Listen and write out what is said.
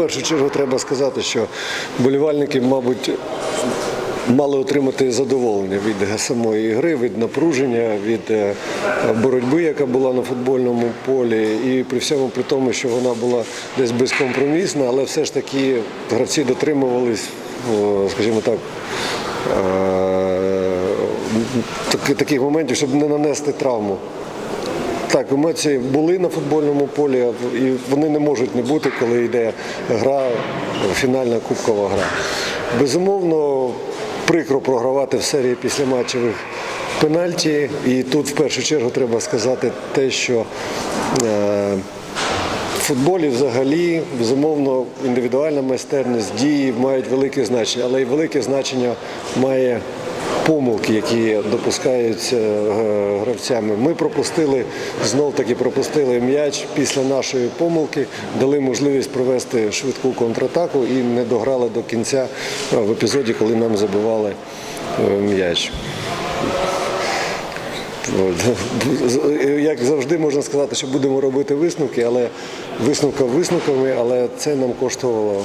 першу чергу треба сказати, що болівальники, мабуть, мали отримати задоволення від самої гри, від напруження, від е, боротьби, яка була на футбольному полі. І при всьому при тому, що вона була десь безкомпромісна, але все ж таки гравці дотримувались, скажімо так. е, Таких моментів, щоб не нанести травму. Так, емоції були на футбольному полі, і вони не можуть не бути, коли йде гра, фінальна кубкова гра. Безумовно, прикро програвати в серії післяматчевих пенальті. І тут в першу чергу треба сказати те, що е, в футболі взагалі, безумовно, індивідуальна майстерність, дії мають велике значення, але й велике значення має помилки, які допускаються е, гравцями. Ми пропустили, знов таки пропустили м'яч після нашої помилки, дали можливість провести швидку контратаку і не дограли до кінця е, в епізоді, коли нам забивали е, м'яч. Як завжди можна сказати, що будемо робити висновки, але висновка висновками, але це нам коштувало.